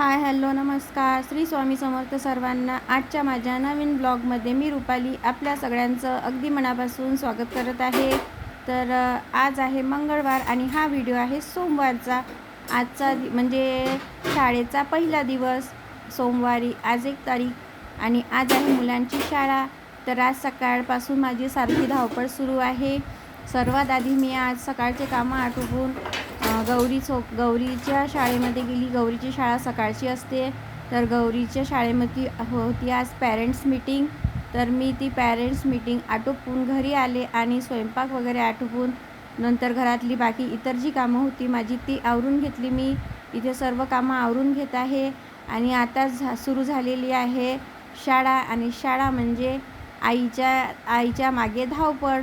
Hi hello नमस्कार. श्री स्वामी समर्थ सर्वांना आजच्या माझ्या नवीन ब्लॉगमध्ये मी रुपाली आपल्या सगळ्यांचं अगदी मनापासून स्वागत करत आहे. तर आज आहे मंगळवार आणि हा व्हिडिओ आहे सोमवारचा. आजचा दि- म्हणजे शाळेचा पहिला दिवस सोमवारी आज एक तारीख आणि आज आहे मुलांची शाळा. तर आज सकाळपासून माझी सारखी धावपळ सुरू आहे. सर्वात आधी मी आज सकाळचे कामं आटोपून गौरी सो गौरीच्या शाळेमध्ये गेली. गौरीची शाळा सकाळची असते. तर गौरीच्या शाळेमध्ये होती आज पॅरेंट्स मीटिंग तर मी ती पॅरेंट्स मीटिंग आटोपून घरी आले आणि स्वयंपाक वगैरे आटोपून नंतर घरातली बाकी इतर जी कामं होती माझी ती आवरून घेतली मी. इथे सर्व कामं आवरून घेत आहे. आणि आता झा सुरू झालेली आहे शाळा. आणि शाळा म्हणजे आईच्या आईच्या मागे धावपळ.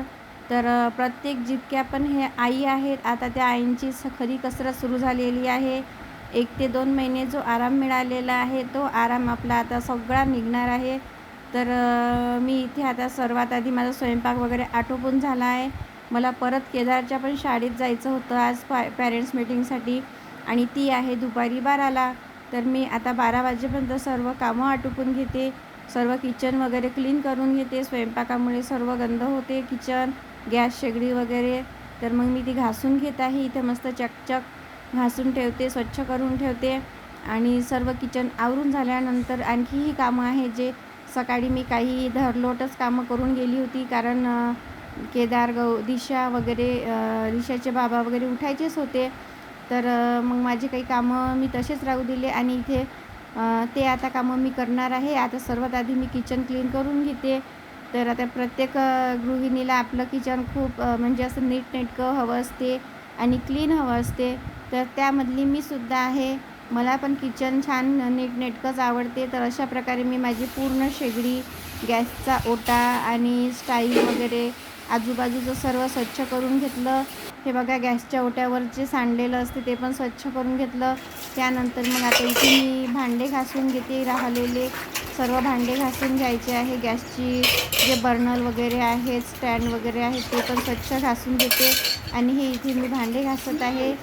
तर प्रत्येक जितक्या पण हे आई आहेत आता त्या आईंची स खरी कसरत सुरू झालेली आहे. एक ते दोन महिने जो आराम मिळालेला आहे तो आराम आपला आता सगळा निघणार आहे. तर मी इथे आता सर्वात आधी माझा स्वयंपाक वगैरे आटोपून झाला आहे. मला परत केदारच्या पण शाळेत जायचं होतं आज पा पॅरेंट्स मीटिंगसाठी आणि ती आहे दुपारी बाराला. तर मी आता बारा वाजेपर्यंत सर्व कामं आटोपून घेते. सर्व किचन वगैरे क्लीन करून घेते. स्वयंपाकामुळे सर्व गंध होते. किचन गॅस शेगडी वगैरे तर मग मी ती घासून घेत आहे. इथे मस्त चकचक घासून ठेवते स्वच्छ करून ठेवते आणि सर्व किचन आवरून झाल्यानंतर आणखीही कामं आहे जे सकाळी मी काही धरलोटच कामं करून गेली होती. कारण केदार गौ दिशा वगैरे दिशाचे बाबा वगैरे उठायचेच होते. तर मग माझे काही कामं मी तसेच राहू दिले आणि इथे ते आता कामं मी करणार आहे. आता सर्वात आधी मी किचन क्लीन करून घेते. तर आता प्रत्येक गृहिणीला आपलं किचन खूप म्हणजे असं नीटनेटकं हवं असते आणि क्लीन हवं असते. तर त्यामधली मी सुद्धा आहे. मला पण किचन छान नीटनेटकंच आवडते. तर अशा प्रकारे मी माझी पूर्ण शेगडी गॅसचा ओटा आणि स्टाईल वगैरे आजूबाजूचं सर्व स्वच्छ करून घेतलं. हे बघा गॅसच्या ओट्यावर जे सांडलेलं असते ते पण स्वच्छ करून घेतलं. त्यानंतर मग आता इथे मी भांडे घासून घेते राहिलेले. सर्व भांडे घासून घ्यायचे आहे. गॅसची जे बर्नल वगैरे आहेत स्टँड वगैरे आहे ते पण स्वच्छ घासून घेते. आणि हे इथे मी भांडे घासत आहे.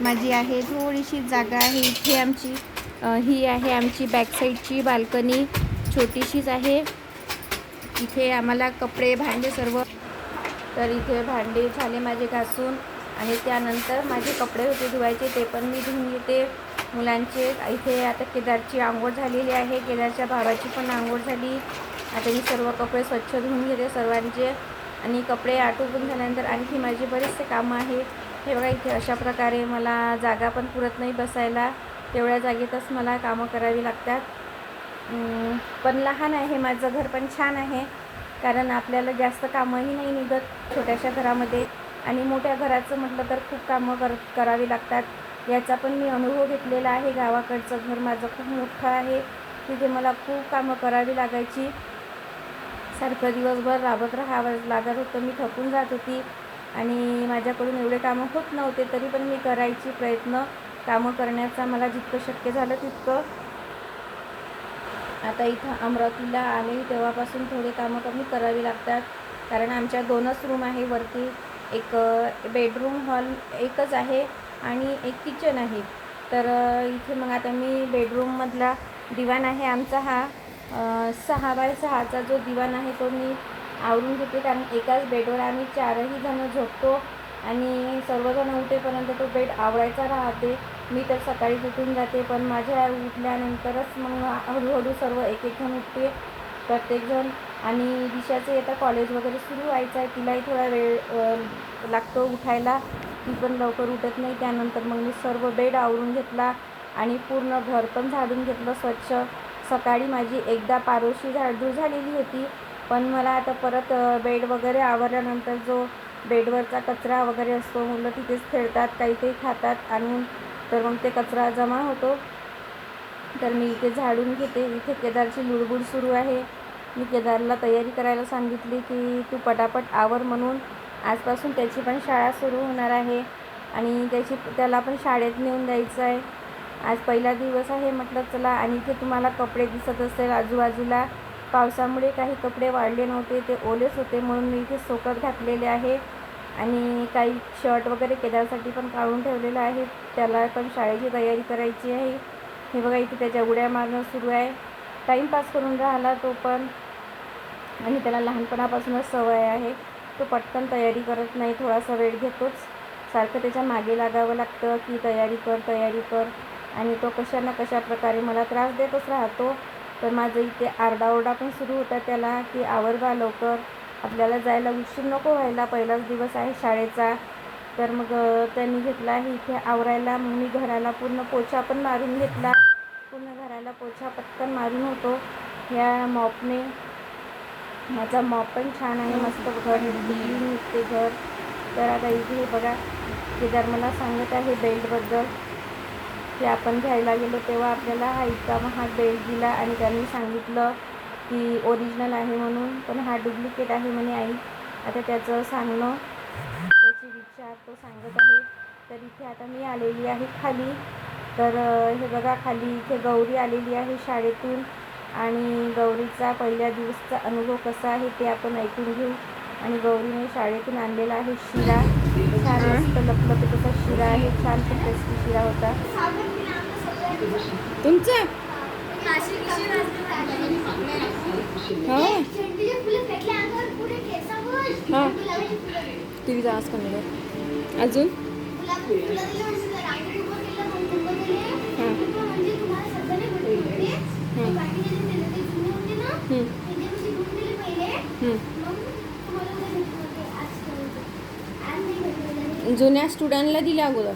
माझी आहे थोडीशी जागा आहे इथे आमची. ही आहे आमची बॅकसाईडची बाल्कनी छोटीशीच आहे. इथे आम्हाला कपडे भांडे सर्व. तर इथे भांडे झाले माझे घासून. आणि त्यानंतर माझे कपडे होते धुवायचे ते पण मी धुवून घेते. मुलांचे. इथे आता केदारची आंघोळ झालेली आहे. केदारच्या भावाची पण आंघोळ झाली. आता मी सर्व कपडे स्वच्छ धुवून घेते सर्वांचे. आणि कपडे आटोपून झाल्यानंतर आणखी माझी बरेचसे कामं आहेत हे बघा इथे अशा प्रकारे मला जागा पण पुरत नाही बसायला. तेवढ्या जागेतच मला कामं करावी लागतात. पण लहान आहे. माझं घर पण छान आहे. कारण आपल्याला जास्त कामंही नाही निघत छोट्याशा घरामध्ये. आणि मोठ्या घराचं म्हटलं तर खूप कामं कर करावी लागतात. याचा पण मी अनुभव घेतलेला आहे. गावाकडचं घर माझं खूप मोठं आहे. तिथे मला खूप कामं करावी लागायची. सारखं दिवसभर राबत राहावं लागत होतं. मी थकून जात होती आणि माझ्याकडून एवढे कामं होत नव्हते तरी पण मी करायची प्रयत्न कामं करण्याचा मला जितकं शक्य झालं तितकं. आता इथं अमरावतीला आले. तेव्हापासून थोडे कामं कमी करावी लागतात. कारण आमच्या दोनच रूम आहे. वरती एक बेडरूम हॉल एकच आहे. आणि एक किचन आहे. तर इथे मग आता मी बेडरूममधला दिवाण आहे आमचा हा. सहा बाय सहाचा जो दिवाण आहे तो मी आवरून घेते. कारण एकाच बेडवर आम्ही चारही जणं झोपतो आणि सर्वजण उठेपर्यंत तो बेड आवडायचा राहते. मी तर सकाळीच उठून जाते पण माझ्या उठल्यानंतरच मग हळूहळू सर्व एक एक जण उठते प्रत्येकजण आणि दिशाचे आता कॉलेज वगैरे सुरू व्हायचं आहे. तिलाही थोडा वेळ लागतो उठायला. ती पण लवकर उठत नाही. त्यानंतर मग मी सर्व बेड आवरून घेतला आणि पूर्ण घर पण झाडून घेतलं स्वच्छ. सकाळी माझी एकदा पारोशी झाडू झालेली होती पण मला आता परत बेड वगैरे आवरल्यानंतर जो बेडवरचा कचरा वगैरे असतो मुलं तिथेच खेळतात काही काही खातात आणून तर मग ते कचरा जमा होतो. तर मी इथे झाडून घेते. इथे केदारची लुडबुड सुरू आहे. मी केदारला तयारी करायला सांगितली की तू पटापट आवर म्हणून. आजपासून त्याची पण शाळा सुरू होणार आहे आणि त्याची त्याला पण शाळेत नेऊन द्यायचं आहे. आज पहिला दिवस आहे म्हटलं चला आणि इथे तुम्हाला कपडे दिसत असेल. आजूबाजूला पावसामुळे काही कपडे वाढले नव्हते ते ओलेच होते म्हणून मी इथे सोकत घातलेले आहे. आणि काही शर्ट वगैरे केदारसाठी पण काढून ठेवलेलं आहे. त्याला पण शाळेची तयारी करायची आहे. हे बघा इथे त्याच्या उड्या मारणं सुरू आहे. टाईमपास करून राहिला तो पण. आणि त्याला लहानपणापासूनच सवय आहे. तो पटकन तयारी करत नाही थोडासा वेळ घेतोच. सारखं त्याच्यामागे लागावं लागतं की तयारी कर तयारी कर. आणि तो कशा ना कशा प्रकारे मला त्रास देतच राहतो. तर माझं इथे आरडाओरडा पण सुरू होता त्याला की आवर बा लवकर. आपल्याला जायला उशीर नको व्हायला पहिलाच दिवस आहे शाळेचा. तर मग त्यांनी घेतला आहे इथे आवरायला. मग मी घराला पूर्ण पोछा पण मारून घेतला. पूर्ण घराला पोछा पटकन मारून होतो. ह्या मॉपने माझा मॉप पण छान आहे मस्त घर दिल्ली निघते घर. तर आता इथे हे बघा केदार मला सांगत आहे बेल्टबद्दल. की आपण घ्यायला गेलो तेव्हा आपल्याला हा इतका महाग बेल्ट दिला आणि त्यांनी सांगितलं की ओरिजिनल आहे म्हणून पण हा डुप्लिकेट आहे म्हणे आई. आता त्याचं सांगणं त्याची विचार तो सांगत आहे. तर इथे आता मी आलेली आहे खाली. तर हे बघा खाली इथे गौरी आलेली आहे शाळेतून. आणि गौरीचा पहिल्या दिवसचा अनुभव कसा आहे ते आपण ऐकून घेऊ. आणि गौरीने शाळेतून आणलेला आहे शिरा. छान मस्त लपलपीत असा शिरा आहे. छान टेस्टी शिरा होता. तुमचं? हां? टी आवाज कमी अजून हं, हं. जुन्या स्टुडंटला दिल्या अगोदर.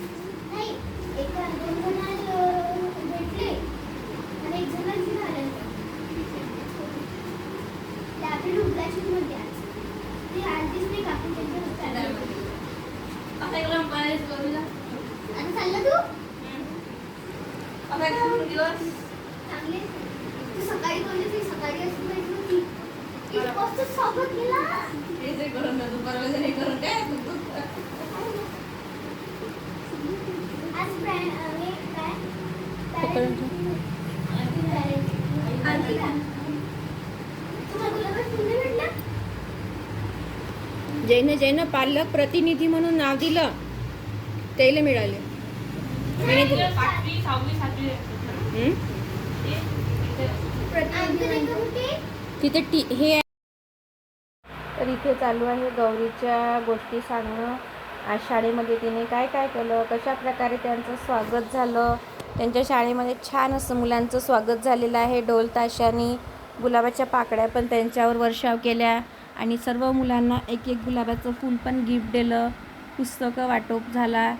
ज्यानं ज्यानं पालक प्रतिनिधी म्हणून नाव दिलं त्याला मिळाले. तिथे टी हे तर इथे चालू आहे गौरीच्या गोष्टी सांगणं. आज शाळेमध्ये तिने काय काय केलं? कशा प्रकारे त्यांचं स्वागत झालं? त्यांच्या शाळेमध्ये छान असं मुलांचं स्वागत झालेलं आहे. ढोल ताशानी गुलाबाच्या पाकड्या पण त्यांच्यावर वर्षाव केल्या आणि सर्व मुलांना एक एक गुलाबाचं फूल पण गिफ्ट दिलं. पुस्तकं वाटप झाला.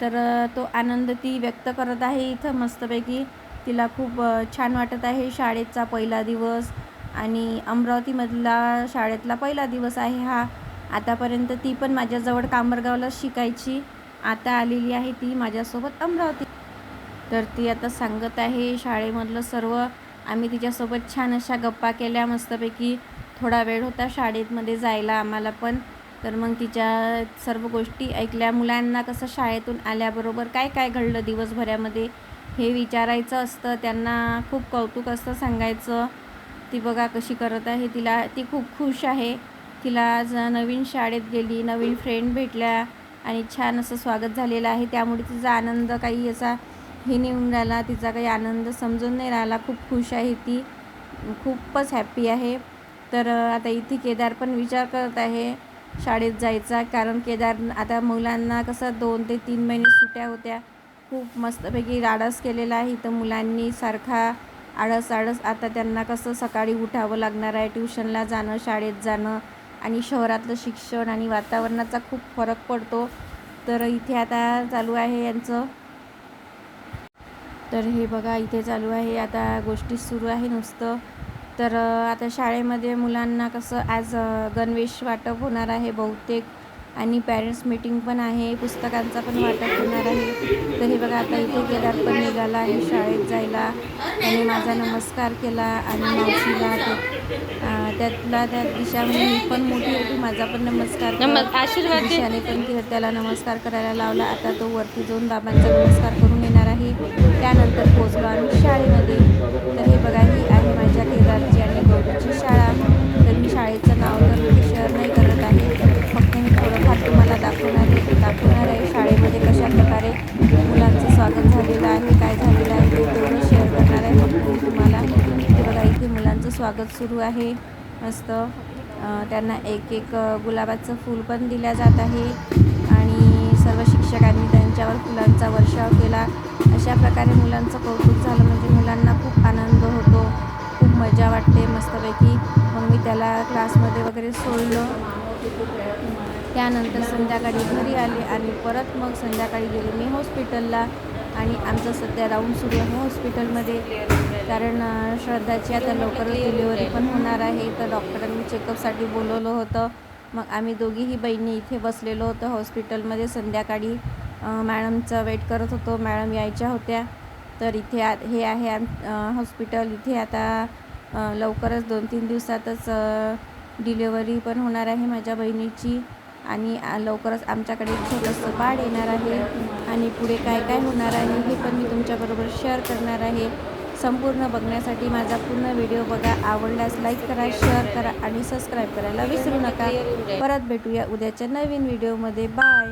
तर तो आनंद ती व्यक्त करत आहे इथं मस्तपैकी. तिला खूप छान वाटत आहे. शाळेचा पहिला दिवस आणि अमरावतीमधला शाळेतला पहिला दिवस आहे हा. आतापर्यंत ती पण माझ्याजवळ कांबरगावला शिकायची. आता आलेली आहे ती माझ्यासोबत अमरावती. तर ती आता सांगत आहे शाळेमधलं सर्व. आम्ही तिच्यासोबत छान अशा गप्पा केल्या मस्तपैकी थोडा वेळ होता शाळेमध्ये जायला आम्हाला पण. तर मग तिच्या सर्व गोष्टी ऐकल्या. मुलांना कसं शाळेतून आल्याबरोबर काय काय घडलं दिवसभरामध्ये? हे विचारायचं असतं त्यांना खूप कौतुक असतं सांगायचं ती बघा कशी करत आहे तिला ती खूप खुश आहे तिला आज नवीन शाळेत गेली नवीन फ्रेंड भेटल्या आणि छान असं स्वागत झालेलं आहे त्यामुळे तिचा आनंद काही असा हे नेऊन राहिला तिचा काही आनंद समजून नाही राहिला खूप खुश आहे ती खूपच हॅप्पी आहे. तर आता इथे केदार पण विचार करत आहे शाळेत जायचा कारण केदार आता मुलांना कसं दोन ते तीन महिने सुट्या होत्या खूप मस्तपैकी राडस केलेला आहे. इथं मुलांनी सारखा आळस आळस. आता त्यांना कसं सकाळी उठावं लागणार आहे ट्युशनला जाणं शाळेत जाणं आणि शहरातलं शिक्षण आणि वातावरणाचा खूप फरक पडतो. तर इथे आता चालू आहे यांचं. तर हे बघा इथे चालू आहे. आता गोष्टी सुरू आहे नुसतं. तर आता शाळेमध्ये मुलांना कसं आज गणवेश वाटप होणार आहे बहुतेक. आणि पॅरेंट्स मीटिंग पण आहे पुस्तकांचा पण वाटप होणार आहे. तर हे बघा आता इथे केदार पण निघाला आहे शाळेत जायला. त्याने माझा नमस्कार केला आणि मावशीला त्यातला त्या दिशामध्ये मी पण मोठी होती माझा पण नमस्कार आशीर्वाद. दिशाने पण त्याला नमस्कार करायला लावला. आता तो वरती जाऊन बाबांचा नमस्कार करून येणार आहे. त्यानंतर पोचलो आम्ही शाळेमध्ये. तर हे बघा ही स्वागत सुरू आहे. मस्त. त्यांना एक एक गुलाबाचं फूल पण दिल्या जात आहे. आणि सर्व शिक्षकांनी त्यांच्यावर फुलांचा वर्षाव केला. अशा प्रकारे मुलांचं कौतुक झालं. म्हणजे मुलांना खूप आनंद होतो. खूप मजा वाटते मस्तपैकी. मग मी त्याला क्लासमध्ये वगैरे सोडलं. त्यानंतर संध्याकाळी घरी आले आणि परत मग संध्याकाळी गेले मी हॉस्पिटलला. आणि आमचं सध्या राऊंड सुरू आहे हॉस्पिटलमध्ये. कारण श्रद्धाची आता लवकरच डिलिव्हरी पण होणार आहे. तर डॉक्टरांनी चेकअपसाठी बोलवलं होतं. मग आम्ही दोघीही बहिणी इथे बसलेलो होतो हॉस्पिटलमध्ये. संध्याकाळी मॅडमचं वेट करत होतो. मॅडम यायच्या होत्या. तर इथे आ हे आहे आम हॉस्पिटल. इथे आता लवकरच दोन तीन दिवसातच डिलेवरी पण होणार आहे माझ्या बहिणीची. आणि लवकरच आमच्याकडे छोटंसं बाळ येणार आहे. आणि पुढे काय काय होणार आहे हे पण मी तुमच्याबरोबर शेअर करणार आहे. संपूर्ण बघण्यासाठी माझा पूर्ण व्हिडिओ बघा. आवडल्यास लाईक करा शेअर करा आणि सबस्क्राईब करायला विसरू नका. परत भेटूया उद्याच्या नवीन व्हिडिओमध्ये. बाय